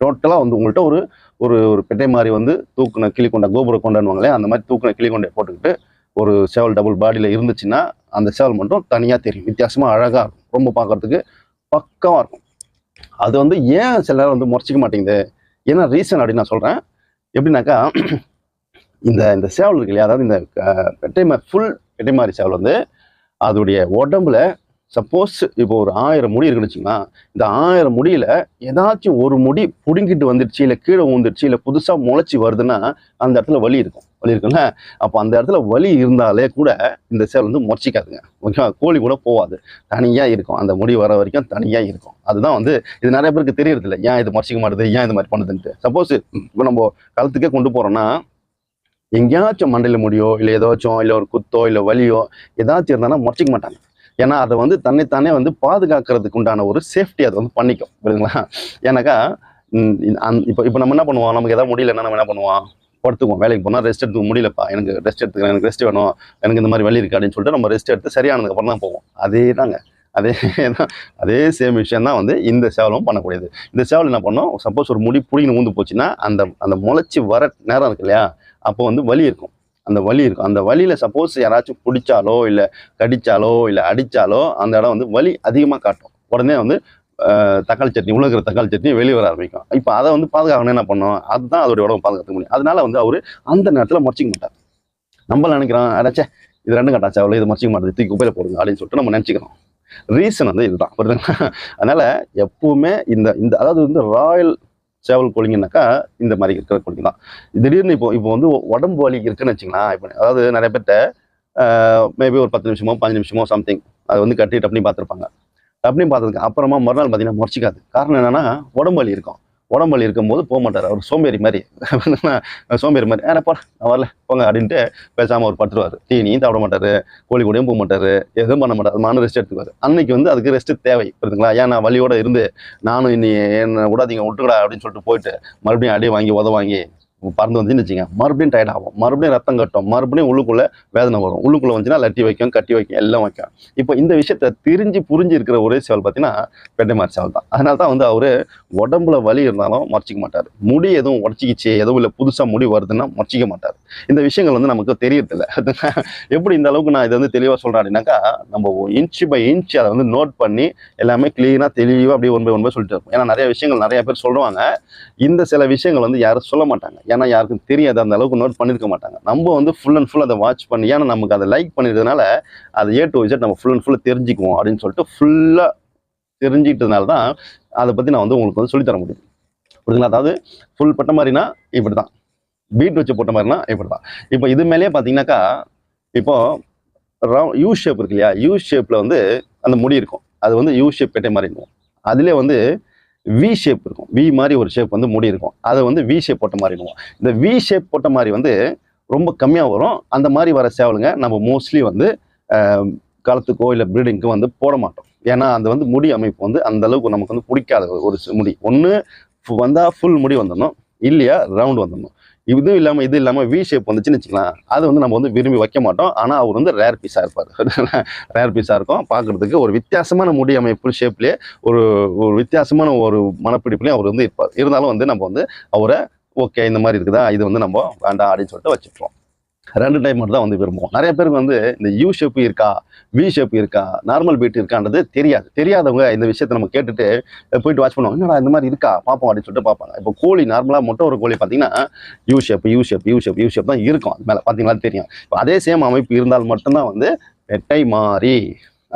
டோட்டலாக வந்து உங்கள்கிட்ட ஒரு ஒரு ஒரு பெட்டை மாதிரி வந்து தூக்குன கிளி கொண்ட கோபுர கொண்டாடுவாங்களே அந்த மாதிரி தூக்குன கிளி கொண்டை போட்டுக்கிட்டு ஒரு சேவல் டபுள் பாடியில் இருந்துச்சுன்னா அந்த சேவல் மட்டும் தனியாக தெரியும். வித்தியாசமாக அழகாக இருக்கும். ரொம்ப பார்க்கறதுக்கு பக்காவாக இருக்கும். அது வந்து ஏன் சில நேரம் வந்து முறைச்சிக்க மாட்டேங்குது? ஏன்னா ரீசன் அப்படின்னு நான் சொல்கிறேன் எப்படின்னாக்கா இந்த இந்த சேவல் இருக்கு இல்லையா? அதாவது இந்த பெட்டை பெட்டை ஃபுல் பெட்டை மாதிரி சேவல் வந்து அதோடைய உடம்புல சப்போஸ் இப்போ ஒரு ஆயிரம் முடி இருக்குன்னு வச்சுங்களேன் இந்த ஆயிரம் முடியில் ஏதாச்சும் ஒரு முடி புடுங்கிட்டு வந்துடுச்சு இல்லை கீழே ஊந்துடுச்சு இல்லை புதுசாக முளைச்சி வருதுன்னா அந்த இடத்துல வலி இருக்கும். வலி இருக்குல்ல அப்போ அந்த இடத்துல வலி இருந்தாலே கூட இந்த சேல் வந்து முறைச்சிக்காதுங்க ஓகேவா? கோழி கூட போகாது தனியாக இருக்கும். அந்த முடி வர வரைக்கும் தனியாக இருக்கும். அதுதான் வந்து இது நிறைய பேருக்கு தெரியறதில்ல. ஏன் இது முறைச்சிக்க மாட்டுது? ஏன் இது மாதிரி பண்ணுதுன்ட்டு. சப்போஸ் இப்போ நம்ம களத்துக்கே கொண்டு போகிறோன்னா எங்கேயாச்சும் மண்டையில் முடியோ இல்லை ஏதாச்சும் இல்லை ஒரு குத்தோ இல்லை வலியோ ஏதாச்சும் இருந்தாலும் முறைச்சிக்க மாட்டாங்க. ஏன்னா அதை வந்து தன்னைத்தானே வந்து பாதுகாக்கிறதுக்கு உண்டான ஒரு சேஃப்டி அதை வந்து பண்ணிக்கும். புரியுதுங்களா? ஏன்னாக்கா இப்போ இப்போ நம்ம என்ன பண்ணுவோம்? நமக்கு எதாவது முடியலன்னா நம்ம என்ன பண்ணுவோம்? படுத்துக்குவோம். வேலைக்கு போனால் ரெஸ்ட் எடுத்துக்க முடியலப்பா எனக்கு ரெஸ்ட் எடுத்துக்கிறேன் எனக்கு ரெஸ்ட் வேணும் எனக்கு இந்த மாதிரி வலி இருக்குது அப்படின்னு சொல்லிட்டு நம்ம ரெஸ்ட் எடுத்து சரியானதுக்கு அப்புறம் தான் போவோம். அதே தாங்க. அதே தான். அதே சேம் விஷயம் தான் வந்து இந்த சேவலும் பண்ணக்கூடியது. இந்த சேவல் என்ன பண்ணோம்? சப்போஸ் ஒரு முடி புடிங்கன்னு ஊந்து போச்சுன்னா அந்த அந்த முளைச்சி வர நேரம் இருக்கு இல்லையா? அப்போ வந்து வலி இருக்கும். அந்த வலி இருக்கும். அந்த வழியில் சப்போஸ் யாராச்சும் பிடிச்சாலோ இல்லை கடித்தாலோ இல்லை அடித்தாலோ அந்த இடம் வந்து வலி அதிகமாக காட்டும். உடனே வந்து தக்காளி சட்னி உலகிற தக்காளி சட்னி வெளியே வர ஆரம்பிக்கும். இப்போ அதை வந்து பாதுகாக்கணும் என்ன பண்ணோம் அதுதான் அதோட உடம்பு பாதுகாக்க முடியும். அதனால வந்து அவர் அந்த நேரத்தில் முறைச்சிக்க மாட்டார். நம்ம நினைக்கிறோம் அடாச்சே இது ரெண்டு கட்டாச்சா அவ்வளோ இது முறைச்சிக்க மாட்டேது தூக்கி குப்பையில போடுங்க அப்படின்னு சொல்லிட்டு நம்ம நினச்சிக்கிறோம். ரீசன் வந்து இதுதான் புரியுதுங்களா? அதனால் எப்பவுமே இந்த இந்த அதாவது வந்து ராயல் சேவல் கோழிங்கனாக்கா இந்த மாதிரி இருக்கிற கோழிங்க தான் திடீர்னு இப்போ இப்போ வந்து உடம்பு வலி இருக்குன்னு வச்சுங்களேன் இப்போ அதாவது நிறைய பேர்கிட்ட மேபி ஒரு பத்து நிமிஷமோ பதினஞ்சு நிமிஷமோ சம்திங் அதை வந்து கட்டி டப்னி பார்த்துருப்பாங்க. டப்னி பார்த்ததுக்கு அப்புறமா மறுநாள் பார்த்தீங்கன்னா முறைச்சிக்காது. காரணம் என்னன்னா உடம்பு வலி இருக்கும். உடம்பு வலி இருக்கும்போது போக மாட்டார். அவர் சோம்பேறி மாதிரி. சோம்பேறி மாதிரி. ஏன்னா போ நான் வரல. போங்க அப்படின்ட்டு பேசாமல் அவர் பட்டுருவார் தீனியும் சாப்பிட மாட்டார். கோழி கூடயும் போக மாட்டார். எதுவும் பண்ண மாட்டார். மன ரெஸ்ட் எடுத்துக்குவார். அன்னைக்கு வந்து அதுக்கு ரெஸ்ட் தேவை புரியுதுங்களா ஏன் நான் இருந்து நானும் இன்னி என்ன விடாதீங்க விட்டுக்கடா அப்படின்னு சொல்லிட்டு போயிட்டு மறுபடியும் அடி வாங்கி உத வாங்கி பறந்து வந்துச்சுன்னு வச்சுங்க மறுபடியும் டயர்ட் ஆகும். மறுபடியும் ரத்தம் கட்டும். மறுபடியும் உள்ளுக்குள்ளே வேதனை வரும். உள்ளுக்குள்ளே வந்துச்சுன்னா லட்டி வைக்கும் கட்டி வைக்கும் எல்லாம் வைக்கும். இப்போ இந்த விஷயத்த தெரிஞ்சு புரிஞ்சு இருக்கிற ஒரே சேவல் பார்த்தீங்கன்னா பெட்டைமாரி சேவல் தான். அதனால தான் வந்து அவர் உடம்புல வலி இருந்தாலும் மறைச்சிக்க மாட்டார். முடி எதுவும் உடச்சிக்கிச்சு எதுவும் இல்லை. புதுசாக முடி வருதுன்னா மறைச்சிக்க மாட்டார். இந்த விஷயங்கள் வந்து நமக்கு தெரியறதில்ல. எப்படி இந்த அளவுக்கு நான் இதை வந்து தெளிவாக சொல்கிறேன் அப்படின்னாக்கா நம்ம இன்ச் பை இன்ச் அதை வந்து நோட் பண்ணி எல்லாமே க்ளீனாக தெளிவாக அப்படியே ஒன் பை ஒன் பை சொல்லிட்டு இருப்போம். ஏன்னா நிறைய விஷயங்கள் நிறைய பேர் சொல்லுவாங்க. இந்த சில விஷயங்கள் வந்து யாரும் சொல்ல மாட்டாங்க. ஏன்னா யாருக்கும் தெரியாது அந்த அளவுக்கு நோட் பண்ணியிருக்க மாட்டாங்க. நம்ம வந்து ஃபுல் அண்ட் ஃபுல் அதை வாட்ச் பண்ணி ஏன்னா நமக்கு அதை லைக் பண்ணிருக்கனால அதை ஏ டு விஜெட் நம்ம ஃபுல் அண்ட் ஃபுல்லாக தெரிஞ்சுக்குவோம் அப்படின்னு சொல்லிட்டு ஃபுல்லாக தெரிஞ்சுக்கிட்டதுனால தான் அதை பற்றி நான் வந்து உங்களுக்கு வந்து சொல்லித் தர முடியும். புரியுதுங்களா? அதாவது ஃபுல் பட்ட மாதிரினா இப்படி தான் பீட் வச்சு போட்ட மாதிரினா இப்படி தான் இப்போ இது மேலேயே பார்த்தீங்கன்னாக்கா இப்போ ரவு யூ ஷேப் இருக்கு இல்லையா? யூ ஷேப்பில் வந்து அந்த முடி இருக்கும். அது வந்து யூ ஷேப் பெட்டை மாதிரி இருக்கும். அதிலே வந்து வி ஷேப் இருக்கும். வி மாதிரி ஒரு ஷேப் வந்து முடி இருக்கும். அதை வந்து வி ஷேப் போட்ட மாதிரி இருக்கும் இந்த வி ஷேப் போட்ட மாதிரி வந்து ரொம்ப கம்மியாக வரும். அந்த மாதிரி வர சேவலுங்க நம்ம மோஸ்ட்லி வந்து காலத்துக்கோ இல்லை ப்ரீடிங்க்கோ வந்து போட மாட்டோம். ஏன்னா அந்த வந்து முடி அமைப்பு வந்து அந்த அளவுக்கு நமக்கு வந்து பிடிக்காத ஒரு முடி. ஒன்று வந்தால் ஃபுல் முடி வந்துடணும். இல்லையா ரவுண்ட் வந்துடணும். இதுவும் இல்லாமல் இது இல்லாமல் வி ஷேப் வந்துச்சுன்னு வச்சுக்கலாம். அது வந்து நம்ம வந்து விரும்பி வைக்க மாட்டோம். ஆனால் அவர் வந்து ரேர் பீஸாக இருப்பார். ரேர் பீஸாக இருக்கும். பார்க்குறதுக்கு ஒரு வித்தியாசமான முடி அமைப்பு ஷேப்லேயே ஒரு ஒரு வித்தியாசமான ஒரு மனப்பிடிப்புலேயும் அவர் வந்து இருப்பார். இருந்தாலும் வந்து நம்ம வந்து அவரை ஓகே இந்த மாதிரி இருக்குதா? இது வந்து நம்ம வேண்டாம் அப்படின்னு சொல்லிட்டு வச்சுட்டுருவோம் ரெண்டு டைம் மட்டும் தான் வந்து விரும்புவோம். நிறைய பேருக்கு வந்து இந்த யூ ஷேப் இருக்கா வி ஷேப் இருக்கா நார்மல் பீட் இருக்கான்றது தெரியாது. தெரியாதவங்க இந்த விஷயத்தை நம்ம கேட்டுட்டு போயிட்டு வாட்ச் பண்ணுவோம். என்னடா இந்த மாதிரி இருக்கா? பார்ப்போம் அப்படின்னு சொல்லிட்டு பார்ப்பாங்க. இப்போ கோழி நார்மலாக மொட்டை ஒரு கோழி பார்த்தீங்கன்னா U shape U shape U shape U shape தான் இருக்கும். அது மேலே பார்த்தீங்களா? தெரியும். இப்போ அதே சேம் அமைப்பு இருந்தால் மட்டும்தான் வந்து வெட்டை மாறி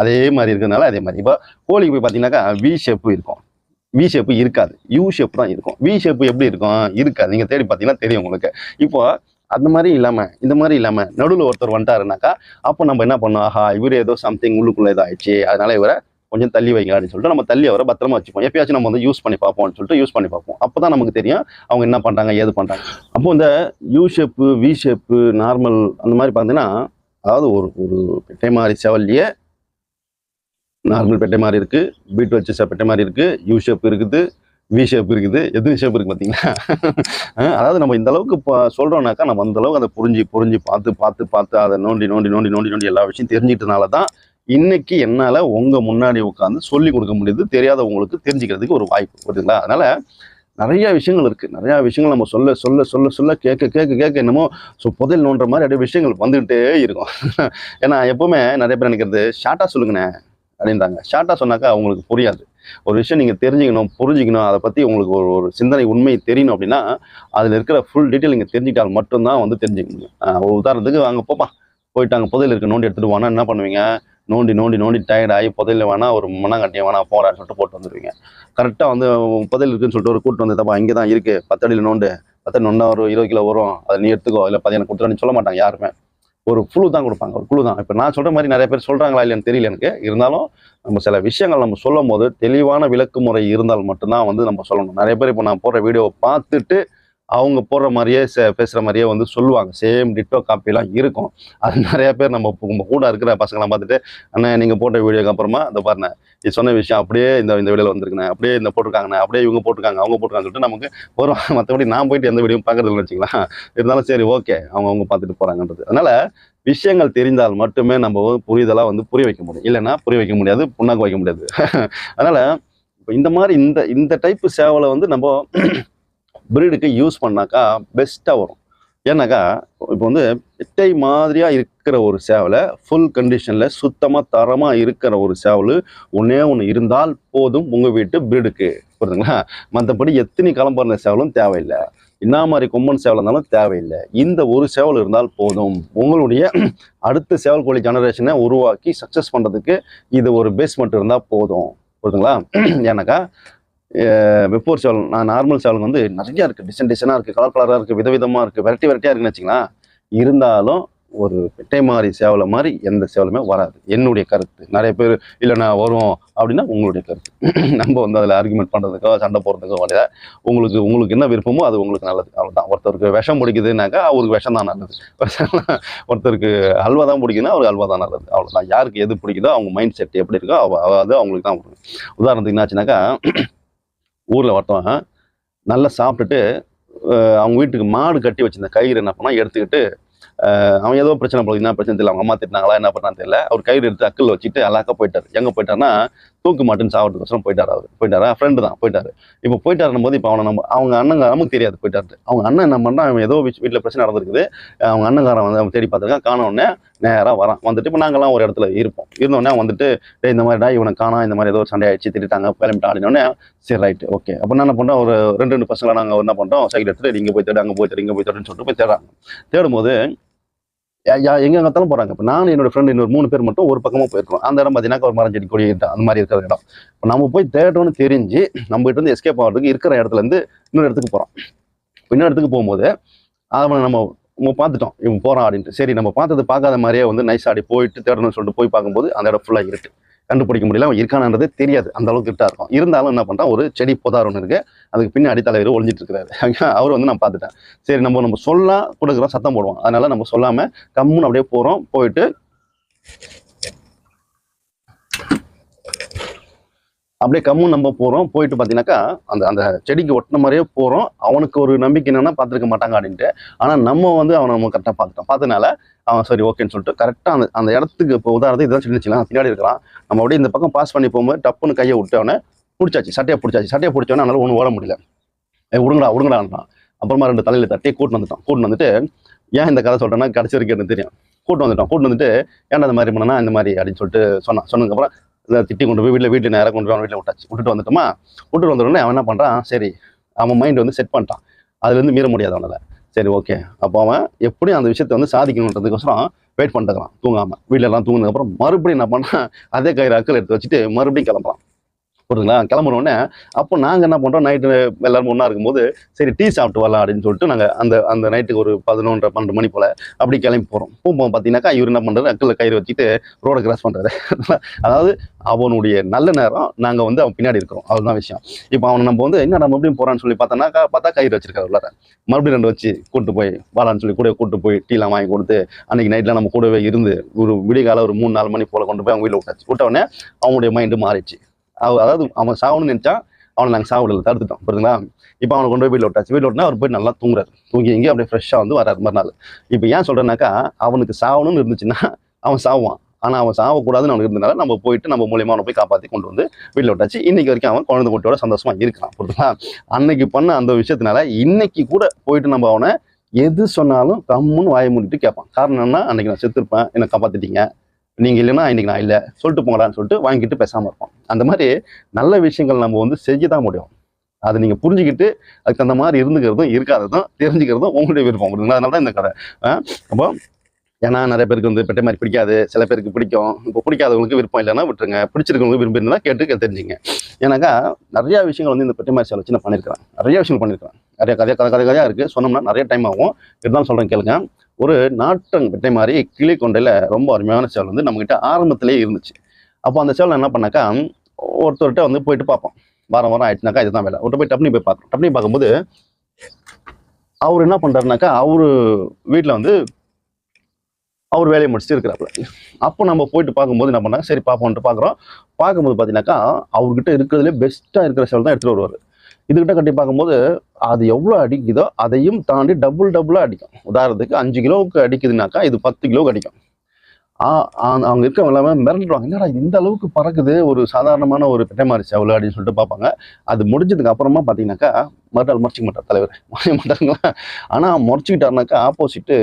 அதே மாதிரி இருக்கிறதுனால அதே மாதிரி. இப்போ கோழிக்கு போய் பார்த்தீங்கன்னாக்கா வி ஷேப்பு இருக்கும். வி ஷேப்பு இருக்காது. யூ ஷேப் தான் இருக்கும். வி ஷேப்பு எப்படி இருக்கும்? இருக்காது. நீங்கள் தேடி பார்த்தீங்கன்னா தெரியும் உங்களுக்கு. இப்போ அந்த மாதிரி இல்லாமல் இந்த மாதிரி இல்லாமல் நடுவில் ஒருத்தர் வந்துட்டாருனாக்கா அப்போ நம்ம என்ன பண்ணோம் ஆஹா இவர் ஏதோ சம்திங் உள்ளுக்குள்ளே இதாகிடுச்சு அதனால் இவரை கொஞ்சம் தள்ளி வைங்க அப்படின்னு சொல்லிட்டு நம்ம தள்ளி அவரை பத்திரமா வச்சுப்போம். எப்பயாச்சும் நம்ம வந்து யூஸ் பண்ணி பார்ப்போம்னு சொல்லிட்டு யூஸ் பண்ணி பார்ப்போம். அப்போ தான் நமக்கு தெரியும் அவங்க என்ன பண்ணுறாங்க ஏது பண்ணுறாங்க அப்போ இந்த U shape V shape normal அந்த மாதிரி பார்த்தீங்கன்னா அதாவது ஒரு ஒரு பெட்டை மாதிரி செவல்லையே நார்மல் பெட்டை மாதிரி இருக்குது பீட் வச்சு பெட்டை மாதிரி இருக்குது யூ ஷேப் இருக்குது வி ஷேப் இருக்குது. எது ஷேப் இருக்குது பார்த்தீங்களா? அதாவது நம்ம இந்த அளவுக்கு இப்போ சொல்கிறோம்னாக்கா நம்ம அந்த அளவுக்கு அதை புரிஞ்சு புரிஞ்சு பார்த்து பார்த்து பார்த்து அதை நோண்டி நோண்டி நோண்டி நோண்டி நோண்டி எல்லா விஷயம் தெரிஞ்சிட்டனால தான் இன்னைக்கு என்னால் உங்கள் முன்னாடி உட்காந்து சொல்லி கொடுக்க முடியுது. தெரியாதவங்களுக்கு தெரிஞ்சுக்கிறதுக்கு ஒரு வாய்ப்பு புரியுதுங்களா? அதனால் நிறைய விஷயங்கள் இருக்குது நிறையா விஷயங்கள் நம்ம சொல்ல சொல்ல சொல்ல சொல்ல கேட்க கேட்க கேட்க என்னமோ ஸோ புதையல் நோண்டுற மாதிரி அப்படியே விஷயங்கள் வந்துகிட்டே இருக்கும். ஏன்னா எப்போவுமே நிறைய பேர் நினைக்கிறது ஷார்ட்டாக சொல்லுங்கண்ணே அப்படின்றாங்க. ஷார்ட்டாக சொன்னாக்கா அவங்களுக்கு புரியாது. ஒரு விஷயம் நீங்கள் தெரிஞ்சுக்கணும் புரிஞ்சுக்கணும் அதை பற்றி உங்களுக்கு ஒரு ஒரு சிந்தனை உண்மை தெரியணும் அப்படின்னா அதில் இருக்கிற ஃபுல் டீட்டெயில் நீங்கள் தெரிஞ்சுக்கிட்டால் மட்டும்தான் வந்து தெரிஞ்சுக்கணும் ஒரு உதாரணத்துக்கு அங்கே போப்பா. போயிட்டு அங்கே புதையில் இருக்க நோண்டி எடுத்துகிட்டு வானா என்ன பண்ணுவீங்க? நோண்டி நோண்டி நோண்டி டயர்ட் ஆகி புதையல் வேணா ஒரு மண்ணாங்கட்டியை வேணா போகிறான்னு சொல்லிட்டு போட்டு வந்துடுவீங்க கரெக்டாக வந்து புதையில் இருக்குன்னு சொல்லிட்டு ஒரு கூட்டு வந்து தப்பா இங்கே தான் இருக்குது பத்தடியில் நோண்டு. பத்தடி நொண்டா ஒரு இருபது கிலோ வரும். அதை நீ எடுத்துக்கோ. இல்லை பதினெட்டு கொடுத்துருன்னு சொல்ல மாட்டாங்க யாருமே. ஒரு குழு தான் கொடுப்பாங்க. ஒரு குழு தான். இப்போ நான் சொல்கிற மாதிரி நிறைய பேர் சொல்கிறாங்களா இல்லையான்னு தெரியல எனக்கு. இருந்தாலும் நம்ம சில விஷயங்கள் நம்ம சொல்லும் போது தெளிவான விளக்கு முறை இருந்தால் மட்டும்தான் வந்து நம்ம சொல்லணும். நிறைய பேர் இப்போ நான் போடுற வீடியோவை பார்த்துட்டு அவங்க போடுற மாதிரியே சே பேசுகிற மாதிரியே வந்து சொல்லுவாங்க. சேம் டிட்டோ காப்பிலாம் இருக்கும். அது நிறையா பேர் நம்ம நம்ம கூட இருக்கிற பசங்களாம் பார்த்துட்டு அண்ணன் நீங்கள் போட்ட வீடியோக்கு அப்புறமா இந்த பாருண்ணே இது சொன்ன விஷயம் அப்படியே இந்த இந்த வீடியோவில் வந்திருக்குண்ணே அப்படியே இந்த போட்டிருக்காங்கண்ணே அப்படியே இவங்க போட்டிருக்காங்க அவங்க போட்டிருக்காங்கன்னு சொல்லிட்டு நமக்கு வரும் மற்றபடி நான் போயிட்டு எந்த வீடியோ பார்க்குறதுன்னு வச்சுக்கலாம் இருந்தாலும் சரி ஓகே அவங்க அவங்க பார்த்துட்டு போகிறாங்கன்றது அதனால் விஷயங்கள் தெரிந்தால் மட்டுமே நம்ம வந்து புரிதலாக வந்து புரிய வைக்க முடியும். இல்லைன்னா புரிய வைக்க முடியாது புண்ணாக்கு வைக்க முடியாது. அதனால் இப்போ இந்த மாதிரி இந்த இந்த டைப்பு சேவலை வந்து நம்ம ப்ரீடுக்கு யூஸ் பண்ணாக்கா பெஸ்ட்டாக வரும். ஏன்னாக்கா இப்போ வந்து பெட்டை மாதிரியாக இருக்கிற ஒரு சேவலை ஃபுல் கண்டிஷனில் சுத்தமாக தரமாக இருக்கிற ஒரு சேவல் ஒன்றே ஒன்று இருந்தால் போதும் உங்கள் வீட்டு ப்ரீடுக்கு புரியுதுங்களா? மற்றபடி எத்தனை கிளம்புற சேவலும் தேவையில்லை. என்ன மாதிரி கொம்பன் சேவல் இருந்தாலும் தேவையில்லை. இந்த ஒரு சேவல் இருந்தால் போதும். உங்களுடைய அடுத்த சேவல் கோழி ஜெனரேஷனை உருவாக்கி சக்ஸஸ் பண்ணுறதுக்கு இது ஒரு பேஸ்மெண்ட் இருந்தால் போதும். புரியுதுங்களா? ஏன்னாக்கா வெப்போர் சேவல் நான் நார்மல் சேவல் வந்து நிறையா இருக்குது டிசைன் டிசைனாக இருக்குது கலர் கலராக இருக்குது விதவிதமாக இருக்குது வெரைட்டி வெரைட்டியாக இருக்குன்னு வச்சுங்களேன் இருந்தாலும் ஒரு பெட்டை மாதிரி சேவலை மாதிரி எந்த சேவலுமே வராது. என்னுடைய கருத்து. நிறைய பேர் இல்லை நான் வரும் அப்படின்னா உங்களுடைய கருத்து. நம்ம வந்து அதில் ஆர்குமெண்ட் பண்ணுறதுக்கோ சண்டை போடுறதுக்கோ வழியா உங்களுக்கு உங்களுக்கு என்ன விருப்பமோ அது உங்களுக்கு நல்லது. அவ்வளோதான் ஒருத்தருக்கு விஷம் பிடிக்குதுனாக்கா அவருக்கு விஷம் தான் நல்லது. ஒருத்தருக்கு அல்வா தான் பிடிக்குதுன்னா அவருக்கு அல்வா தான் நல்லது. அவ்வளோதான் யாருக்கு எது பிடிக்குதோ அவங்க மைண்ட் செட் எப்படி இருக்கோ அவ- அது அவங்களுக்கு தான் பிடிக்கும் உதாரணத்துக்கு என்னாச்சுனாக்கா ஊரில் ஒருத்தவன் நல்லா சாப்பிட்டுட்டு அவங்க வீட்டுக்கு மாடு கட்டி வச்சிருந்த கயிறு என்ன பண்ணால் எடுத்துக்கிட்டு அவன் ஏதோ பிரச்சனை போல என்ன பிரச்சனை தெரியல அவங்க அம்மா திட்டினாங்களா என்ன பண்ணான்னு தெரியல. அவர் கயிறு எடுத்து அக்கில் வச்சுட்டு அழகாக போயிட்டார். எங்கே போயிட்டாருன்னா தூக்கு மாட்டுன்னு சாப்பிட்றதுக்கோசரம் போயிட்டார் அவர். போயிட்டாரா? ஃப்ரெண்டு தான் போயிட்டார். இப்போ போயிட்டாருன்னும் போது இப்போ அவனை நம்ம அவங்க அண்ணங்க நமக்கு தெரியாது போயிட்டாரு அவங்க அண்ணன் என்ன பண்ணுறான் அவன் ஏதோ வீட்டில் பிரச்சனை நடந்திருக்குது. அவங்க அண்ணங்காரன் வந்து அவன் தேடி பார்த்துருக்கான் காண நேராக வரான். வந்துட்டு இப்போ நாங்கள்லாம் ஒரு இடத்துல இருப்போம். இருந்தோடனே வந்துட்டு இந்த மாதிரிடா இவனை காணா இந்த மாதிரி ஏதோ சண்டை ஆயிடுச்சு திட்டாங்க கிளம்பிட்டான் அப்படின்னோடனே சரி ரைட்டு ஓகே அப்போ என்ன பண்ணுறோம் ஒரு ரெண்டு ரெண்டு பசங்களை நாங்கள் என்ன பண்ணுறோம் சைக்கிள் எடுத்துட்டு இங்கே போய் தேடு அங்கே போய் தேடு இங்கே போய் தேடுன்னு சொல்லிட்டு போய் தேடுறாங்க. தேடும்போது எங்கே பார்த்தாலும் போகிறாங்க இப்போ நான் என்னோட ஃப்ரெண்ட் இன்னொரு மூணு பேர் மட்டும் ஒரு பக்கமாக போயிருக்கோம் அந்த இடம் பார்த்தீங்கன்னா ஒரு மரம் செடி கொடி அந்த மாதிரி இருக்கிற இடம். இப்போ நம்ம போய் தேட்டோன்னு தெரிஞ்சு நம்ம கிட்ட வந்து எஸ்கேப் ஆகிறதுக்கு இருக்கிற இடத்துல இருந்து இன்னொரு இடத்துக்கு போகிறோம் இன்னொரு இடத்துக்கு போகும்போது அவனை நம்ம நம்ம பார்த்துட்டோம். இவன் போகிறான் அப்படின்ட்டு. சரி நம்ம பார்த்தது பார்க்காத மாதிரியே வந்து நைஸ் ஆடி போயிட்டு தேடணும்னு சொல்லிட்டு போய் பார்க்கும்போது அந்த இடம் ஃபுல்லாக இருக்குது கண்டுபிடிக்க முடியல. அவன் இருக்கானன்றது தெரியாது. அந்த அளவுக்கு கிட்டா இருக்கும் இருந்தாலும் என்ன பண்ணுறான் ஒரு செடி புதார் ஒன்று இருக்கு. அதுக்கு பின்னாடி தலைவர் ஒளிஞ்சிட்டு இருக்கிறாரு. அவர் வந்து நான் பார்த்துட்டேன். சரி நம்ம நம்ம சொல்ல கொடுக்குறோம் சத்தம் போடுவோம் அதனால நம்ம சொல்லாம கம்முன்னு அப்படியே போறோம். போயிட்டு அப்படியே கம்மு நம்ம போகிறோம் போயிட்டு பார்த்தீங்கன்னாக்கா அந்த அந்த செடிக்கு ஒட்டின மாதிரியே போகிறோம் அவனுக்கு ஒரு நம்பிக்கை என்னென்னா பார்த்துருக்க மாட்டாங்க அப்படின்ட்டு. ஆனால் நம்ம வந்து அவனை நம்ம கரெக்டாக பார்த்துட்டோம் பார்த்தனால அவன் சரி ஓகேன்னு சொல்லிட்டு கரெக்டாக அந்த அந்த இடத்துக்கு இப்போ உதாரணத்துக்கு இதான் சொல்லி வச்சுக்கலாம் பின்னாடி இருக்கலாம் நம்ம அப்படியே இந்த பக்கம் பாஸ் பண்ணி போகும்போது டப்புன்னு கையை விட்டவனே பிடிச்சாச்சு. சட்டையை பிடிச்சாச்சு. சட்டையை பிடிச்சவனே அதனால ஒன்றும் ஓட முடியல. ஏய் விடுங்கடா விடுங்கடான்றான் அப்புறமா ரெண்டு தலையில் தட்டி கூட்டின்னு வந்துட்டான். கூட்டு வந்துட்டு ஏன் இந்த கதை சொல்கிறேன்னா கடைசி வரைக்கும் எனக்கு தெரியும். கூட்டு வந்துட்டோம் கூட்டு வந்துட்டு ஏன்டா இந்த மாதிரி பண்ணனா இந்த மாதிரி அப்படின்னு சொல்லிட்டு சொன்னான். சொன்னதுக்கப்புறம் இதை திட்டி கொண்டு போய் வீட்டில் வீட்டில் நேராக கொண்டு போய் அவன் வீட்டில் விட்டாச்சு. விட்டுட்டு வந்துட்டோமா? விட்டுட்டு வந்த அவன் என்ன பண்ணுறான் சரி அவன் மைண்ட் வந்து செட் பண்ணிட்டான். அதுலேருந்து மீற முடியாது அவனால. சரி ஓகே அப்போ அவன் எப்படியும் அந்த விஷயத்தை வந்து சாதிக்கணுன்றதுக்கோசரம் வெயிட் பண்ணிட்டுக்கிறான் தூங்காமல் வீட்டிலலாம் தூங்கினதுக்கப்புறம் மறுபடியும் என்ன பண்ணான் அதே கயிறு அக்கல் எடுத்து வச்சுட்டு மறுபடியும் கிளம்புறான். புரியுதுங்களா கிளம்புறோன்னே அப்போ நாங்கள் என்ன பண்ணுறோம் நைட்டு எல்லோரும் ஒன்றா இருக்கும்போது சரி டீ சாப்பிட்டு வரலாம் அப்படின்னு சொல்லிட்டு நாங்கள் அந்த அந்த நைட்டுக்கு ஒரு பதினொன்றரை பன்னெண்டு மணி போல் அப்படி கிளம்பி போகிறோம் போகும்போது பார்த்தீங்கன்னாக்கா இவர் என்ன பண்ணுறாரு அக்கில் கயிறு வச்சுட்டு ரோடை கிராஸ் பண்ணுறாரு அதாவது அவனுடைய நல்ல நேரம் நாங்கள் வந்து அவன் பின்னாடி இருக்கிறோம். அதுதான் விஷயம். இப்போ அவனை நம்ம வந்து என்ன நம்ம மறுபடியும் போகிறான்னு சொல்லி பார்த்தோன்னாக்கா பார்த்தா கயிறு வச்சிருக்காரு உள்ளார. மறுபடியும் ரெண்டு வச்சு கூட்டு போய் வாடான்னு சொல்லி கூட கூட்டு போய் டீலாம் வாங்கி கொடுத்து அன்னைக்கு நைட்டில் நம்ம கூடவே இருந்து ஒரு விடிகால ஒரு மூணு நாலு மணி போல் கொண்டு போய் அவங்க வீட்டில் விட்டாச்சு. விட்ட அவனுடைய மைண்டு மாறிச்சு அதாவது அவன் சாகணும்னு நினச்சா அவனை நாங்கள் சாவிடல தடுத்துட்டோம் புரியுதுங்களா? இப்போ அவனை கொண்டு போய் வீட்டில் விட்டாச்சு. வீட்டில் விட்டுனா அவர் போய் நல்லா தூங்குறாரு. தூங்கி இங்கே அப்படியே ஃப்ரெஷ்ஷாக வந்து வராது மறுநாள். இப்போ ஏன் சொல்கிறேன்னாக்கா அவனுக்கு சாகணும்னு இருந்துச்சுன்னா அவன் சாவான் ஆனால் அவன் சாவக்கூடாதுன்னு அவனுக்கு இருந்தனால நம்ம போயிட்டு நம்ம மூலியமாக அவனை போய் காப்பாற்றி கொண்டு வந்து வீட்டில் விட்டாச்சு. இன்றைக்கி வரைக்கும் அவன் குழந்தை குட்டியோட சந்தோஷமாக இருக்கான் புரியுதுங்களா? அன்னைக்கு பண்ண அந்த விஷயத்தினால இன்னைக்கு கூட போயிட்டு நம்ம அவனை எது சொன்னாலும் கம்முன்னு வாய மூடிட்டு கேட்பான். காரணம் என்னன்னா அன்னைக்கு நான் செத்துருப்பேன் என்னை காப்பாற்றிட்டீங்க நீங்கள் இல்லைன்னா இன்றைக்கி நான் இல்லை சொல்லிட்டு போங்கடான்னு சொல்லிட்டு வாங்கிட்டு பேசாமல் இருப்போம். அந்த மாதிரி நல்ல விஷயங்கள் நம்ம வந்து செஞ்சு தான் முடியும். அதை நீங்கள் புரிஞ்சுக்கிட்டு அதுக்கு அந்த மாதிரி இருந்துக்கிறதும் இருக்காததும் தெரிஞ்சுக்கிறதும் உங்களுடைய விருப்பம். அதனால தான் இந்த கதை. அப்போ ஏன்னா நிறைய பேருக்கு வந்து பெட்டை மாதிரி பிடிக்காது. சில பேருக்கு பிடிக்கும். இப்போ பிடிக்காதவங்களுக்கு விருப்பம் இல்லைன்னா விட்டுருங்க. பிடிச்சிருக்கவங்களுக்கு விரும்பி இருந்தால் கேட்டு தெரிஞ்சுங்க. ஏன்னாக்கா நிறைய விஷயங்கள் வந்து இந்த பெட்டை மாதிரி வச்சு நான் பண்ணியிருக்கிறேன் நிறைய விஷயங்கள் பண்ணியிருக்கிறேன் நிறைய கதை கதை கதை கதையாக இருக்குது சொன்னோம்னா நிறைய டைம் ஆகும். இருந்தாலும் சொல்கிறேன் கேளுங்க. ஒரு நாட்டம் பெட்டை மாதிரி கிளி கொண்டையில் ரொம்ப அருமையான சேவல் வந்து நம்மகிட்ட ஆரம்பத்திலேயே இருந்துச்சு. அப்போ அந்த சேவல் என்ன பண்ணாக்கா ஒருத்தர்கிட்ட வந்து போயிட்டு பார்ப்போம். வாரம் வாரம் ஆயிடுச்சுனாக்கா இதுதான் வேலை. ஒருத்தர் போய் டப்னி போய் பார்க்குறோம் டப்னி பார்க்கும்போது அவர் என்ன பண்ணுறாருனாக்கா அவர் வீட்டில் வந்து அவர் வேலையை முடிச்சுட்டு இருக்கிறாப்புல. அப்போ நம்ம போயிட்டு பார்க்கும்போது என்ன பண்ணாங்க? சரி பார்ப்போம்ட்டு பார்க்குறோம். பார்க்கும்போது பார்த்தீங்கன்னாக்கா அவர்கிட்ட இருக்கிறதுலே பெஸ்ட்டாக இருக்கிற செவல் தான் எடுத்துகிட்டு வருவார். இதுகிட்ட கட்டி பார்க்கும்போது அது எவ்வளோ அடிக்குதோ அதையும் தாண்டி டபுள் டபுளாக அடிக்கும். உதாரணத்துக்கு அஞ்சு கிலோவுக்கு அடிக்குதுனாக்கா இது பத்து கிலோவுக்கு அடிக்கும். ஆ, அவங்க இருக்க எல்லாமே மிரண்டுருவாங்க. என்னடா இந்த அளவுக்கு பறக்குது? ஒரு சாதாரணமான ஒரு பெட்டை மாறிச்சு அவ்வளோ அப்படின்னு சொல்லிட்டு பார்ப்பாங்க. அது முடிஞ்சதுக்கு அப்புறமா பார்த்தீங்கன்னாக்கா மறுநாள் முறைச்சிக்க மாட்டார் தலைவர். முறைய மாட்டாருங்களா? ஆனால் முறைச்சிக்கிட்டாருனாக்கா ஆப்போசிட்டு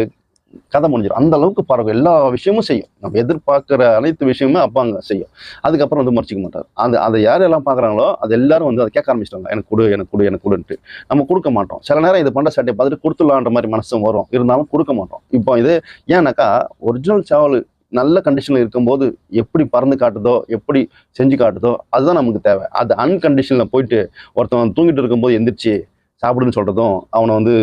கதை முடிஞ்சிடும் அந்த அளவுக்கு பறக்கும் எல்லா விஷயமும் செய்யும். நம்ம எதிர்பார்க்குற அனைத்து விஷயமுமே அப்பா அங்கே செய்யும். அதுக்கப்புறம் வந்து மறைச்சிக்க மாட்டார். அந்த அதை யார் எல்லாம் பார்க்குறாங்களோ அது எல்லாரும் வந்து அதை கேட்க ஆரம்பிச்சிட்டாங்க. எனக்கு கொடு எனக்கு கொடு எனக்கு கொடுன்ட்டு. நம்ம கொடுக்க மாட்டோம். சில நேரம் இது பண்ணுற சட்டையை பார்த்துட்டு கொடுத்துடலான்ற மாதிரி மனசும் வரும். இருந்தாலும் கொடுக்க மாட்டோம். இப்போ இது ஏன்னாக்கா ஒரிஜினல் சேவல் நல்ல கண்டிஷனில் இருக்கும்போது எப்படி பறந்து காட்டுதோ எப்படி செஞ்சு காட்டுதோ அதுதான் நமக்கு தேவை. அது அன்கண்டிஷனில் போயிட்டு ஒருத்தவன் தூங்கிட்டு இருக்கும்போது எந்திரிச்சு சாப்பிடுன்னு சொல்கிறதும் அவனை வந்து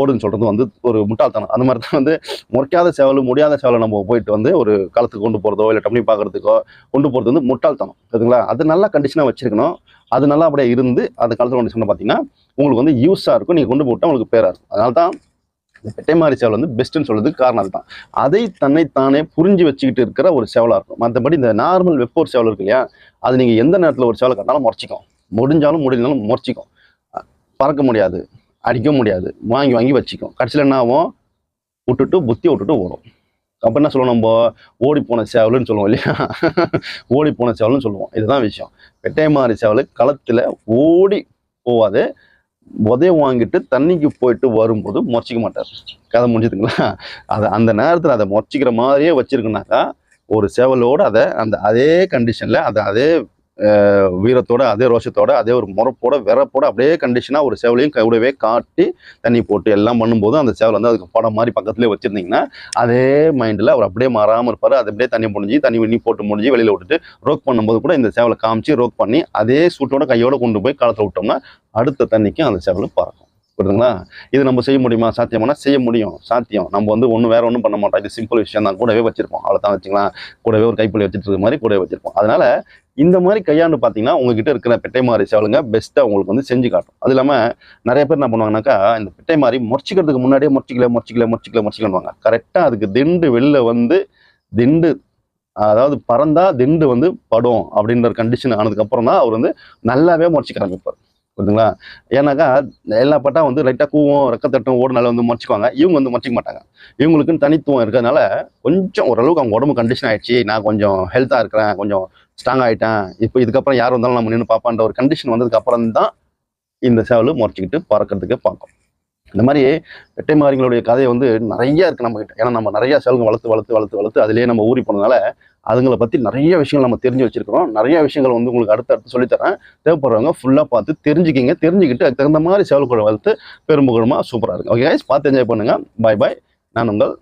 ஓடுன்னு சொல்கிறதும் வந்து ஒரு முட்டாள்தனம். அந்த மாதிரி தான் வந்து முறைக்காத சேவல் முடியாத சேவலை நம்ம போயிட்டு வந்து ஒரு காலத்துக்கு கொண்டு போகிறதோ இல்லை டம்னி பார்க்குறதுக்கோ கொண்டு போகிறது வந்து முட்டாள்தனம். சரிங்களா? அது நல்லா கண்டிஷனாக வச்சுருக்கணும். அது நல்லா அப்படியே இருந்து அந்த காலத்தில் கண்டிஷனில் பார்த்தீங்கன்னா உங்களுக்கு வந்து யூஸாக இருக்கும். நீங்கள் கொண்டு போட்டால் உங்களுக்கு பேராக இருக்கும். அதனால தான் இந்த பெட்டைமாரி சேவல் வந்து பெஸ்ட்டுன்னு சொல்கிறதுக்கு காரணம் அதுதான். அதை தன்னைத்தானே புரிஞ்சு வச்சுக்கிட்டு இருக்கிற ஒரு சேவலாக இருக்கும். மற்றபடி இந்த நார்மல் வெப்போர் சேவல் இருக்கு இல்லையா அது நீங்கள் எந்த நேரத்தில் ஒரு சேவலை கட்டினாலும் முறைச்சிக்கும். முடிஞ்சாலும் முடிஞ்சாலும் முறைச்சிக்கும். பறக்க முடியாது. அடிக்க முடியாது. வாங்கி வாங்கி வச்சுக்கும். கடைசியில் என்ன ஆகும் விட்டுட்டு புத்தி விட்டுட்டு ஓடும். அப்போ என்ன சொல்லுவோம் நம்ம? ஓடி போன சேவலுன்னு சொல்லுவோம் இல்லையா? ஓடி போன சேவல்னு சொல்லுவோம். இதுதான் விஷயம். பெட்டைமாரி சேவல் களத்தில் ஓடி போவாது. உதயம் வாங்கிட்டு தண்ணிக்கு போயிட்டு வரும்போது முறைச்சிக்க மாட்டார். கதை முடிஞ்சதுங்களா? அதை அந்த நேரத்தில் அதை முறைச்சிக்கிற மாதிரியே வச்சுருக்குனாக்கா ஒரு சேவலோடு அதை அந்த அதே கண்டிஷனில் அதை அதே வீரத்தோட அதே ரோஷத்தோட அதே ஒரு முறப்போட விறப்போட அப்படியே கண்டிஷனாக ஒரு சேவலையும் கூடவே காட்டி தண்ணி போட்டு எல்லாம் பண்ணும்போது அந்த சேவல் வந்து அதுக்கு படம் மாதிரி பக்கத்துலேயே வச்சுருந்தீங்கன்னா அதே மைண்டில் அவர் அப்படியே மாறாமல் இருப்பார். அது அப்படியே தண்ணி முடிஞ்சு தண்ணி பண்ணி போட்டு முடிஞ்சு வெளியில் விட்டுட்டு ரோக் பண்ணும்போது கூட இந்த சேவலை காமிச்சு ரோக் பண்ணி அதே சூட்டோட கையோட கொண்டு போய் காலத்தில் விட்டோம்னா அடுத்த தண்ணிக்கு அந்த சேவலும் பறக்கும். புரியுதுங்களா? இது நம்ம செய்ய முடியுமா? சாத்தியமானா செய்ய முடியும். சாத்தியம். நம்ம வந்து ஒன்றும் வேற ஒன்றும் பண்ண மாட்டோம். இது சிம்பிள் விஷயம் தான். கூடவே வச்சிருப்போம். அவ்வளோதான் வச்சுக்கலாம் கூடவே ஒரு கைப்பிள்ளை வச்சுட்டு இருக்க மாதிரி கூடவே வச்சிருப்போம். அதனால இந்த மாதிரி கையாண்டு பார்த்தீங்கன்னா உங்ககிட்ட இருக்கிற பெட்டை மாறி சேவலுங்க பெஸ்ட்டாக உங்களுக்கு வந்து செஞ்சு காட்டும். அது இல்லாமல் நிறைய பேர் என்ன பண்ணுவாங்கனாக்கா இந்த பெட்டை மாறி முறைச்சிக்கிறதுக்கு முன்னாடியே முறைச்சிக்கல முறைச்சிக்கல முறைச்சிக்கல முறைச்சிக்கலன்னுவாங்க. கரெக்டாக அதுக்கு திண்டு வெளில வந்து திண்டு அதாவது பறந்தா திண்டு வந்து படும் அப்படின்ற கண்டிஷன் ஆனதுக்கப்புறம் தான் அவர் வந்து நல்லாவே முறைச்சிக்க ஆரம்பிப்பார் புரியுதுங்களா ஏன்னாக்கா எல்லா பட்டா வந்து லைட்டாக கூவும் ரத்தத்தட்டம் ஓடுனால வந்து மறைச்சிக்குவாங்க. இவங்க வந்து முறைச்சிக்க மாட்டாங்க. இவங்களுக்குன்னு தனித்துவம் இருக்கிறதுனால கொஞ்சம் ஓரளவுக்கு அவங்க உடம்பு கண்டிஷன் ஆயிடுச்சு. நான் கொஞ்சம் ஹெல்த்தாக இருக்கிறேன் கொஞ்சம் ஸ்ட்ராங் ஆகிட்டேன் இப்போ இதுக்கப்புறம் யார் வந்தாலும் நம்ம நின்று பார்ப்பான்ற ஒரு கண்டிஷன் வந்ததுக்கு அப்புறம் தான் இந்த சேவல் முறைச்சிக்கிட்டு பறக்கிறதுக்கு பார்க்கும். இந்த மாதிரி வெட்டைமாரிங்களுடைய கதை வந்து நிறைய இருக்குது நம்மகிட்ட. ஏன்னா நம்ம நிறைய சேவல்கள் வளர்த்து வளர்த்து வளர்த்து வளர்த்து அதிலேயே நம்ம ஊறி போனதுனால அதுங்களை பற்றி நிறைய விஷயங்கள் நம்ம தெரிஞ்சு வச்சுருக்கிறோம். நிறைய விஷயங்கள் வந்து உங்களுக்கு அடுத்து அடுத்து சொல்லித்தரேன். தேவைப்படுறவங்க ஃபுல்லாக பார்த்து தெரிஞ்சுக்கிங்க. தெரிஞ்சுக்கிட்டு அதுக்கு தகுந்த மாதிரி சேவல்களை வளர்த்து பெரும்புகழமாக சூப்பராக இருக்கும். ஓகே பார்த்து என்ஜாய் பண்ணுங்கள் பாய் பாய் நான் உங்கள்